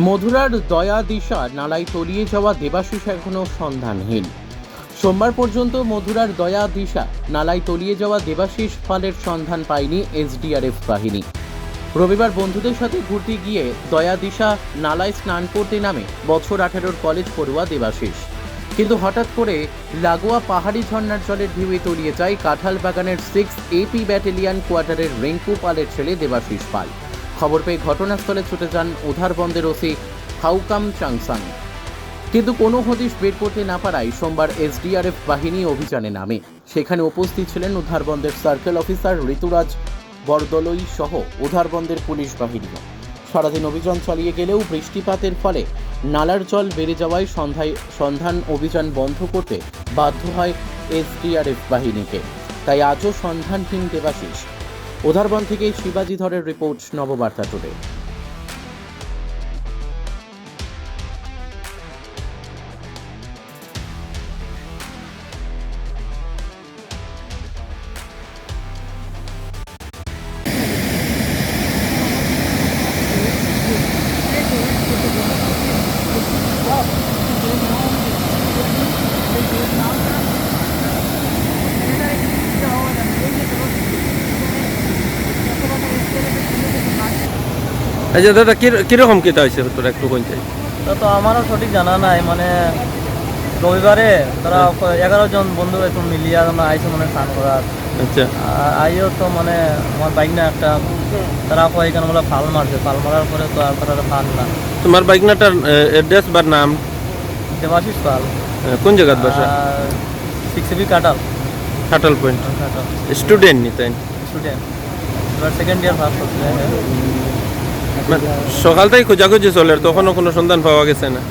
মধুরার দয়া দিশা নালায় তলিয়ে যাওয়া দেবাশিস এখনও সন্ধানহীন। সোমবার পর্যন্ত মধুরার দয়া দিশা নালায় তলিয়ে যাওয়া দেবাশিস পালের সন্ধান পায়নি এসডিআরএফ বাহিনী। রবিবার বন্ধুদের সাথে ঘুরতে গিয়ে দয়া দিশা নালায় স্নান করতে নামে বছর আঠারোর কলেজ পড়ুয়া দেবাশিস। কিন্তু হঠাৎ করে লাগোয়া পাহাড়ি ঝর্ণার জলের ঢেউয়ে তলিয়ে যায় কাঁঠাল বাগানের সিক্স এপি ব্যাটালিয়ান কোয়ার্টারের রিঙ্কু পালের ছেলে দেবাশিস পাল। খবর পেয়ে ঘটনাস্থলে ছুটে যান উধারবন্দের ওসি হাউকাম চাংসাং। কিন্তু কোনো হদিশ বের করতে না পারায় সোমবার এসডিআরএফ বাহিনী অভিযানে নামে। সেখানে উপস্থিত ছিলেন উধারবন্দের সার্কেল অফিসার ঋতুরাজ বরদলই সহ উধারবন্দের পুলিশ বাহিনীও সারাদিন অভিযান চালিয়ে গেলেও বৃষ্টিপাতের ফলে নালার জল বেড়ে যাওয়ায় সন্ধ্যায় সন্ধান অভিযান বন্ধ করতে বাধ্য হয় এসডিআরএফ বাহিনীকে। তাই আজও সন্ধানহীন দেবাশিস। উধারবন থেকে শিবাজি ধরের রিপোর্ট নববার্তা টুডে। যে দাদা কীরকম কেতা হয়েছে তোর একটু কইতে তা তো আমারও সঠিক জানা নাই মানে রবিবারে তারা এগারো জন বন্ধু একটু মিলিয়ে আমরা আইসে মানে স্নান করার। আচ্ছা। আইও তো মানে আমার বাইক না একটা তারা কয় এখানে বলে ফাল মারছে ফাল মারার পরে তো আর তারা ফাল না। তোমার বাইকনাটার এড্রেস বা নাম? দেবাশিস পাল। কোন জায়গাত বাসা? সিক্স বি কাটাল। খাটাল পয়েন্ট। স্টুডেন্ট নি তাই? স্টুডেন্ট। এবার সেকেন্ড ইয়ার ফার্স্ট মানে সকাল থেকে খোঁজাখুঁজি চলে তখনও কোনো সন্ধান পাওয়া গেছে না।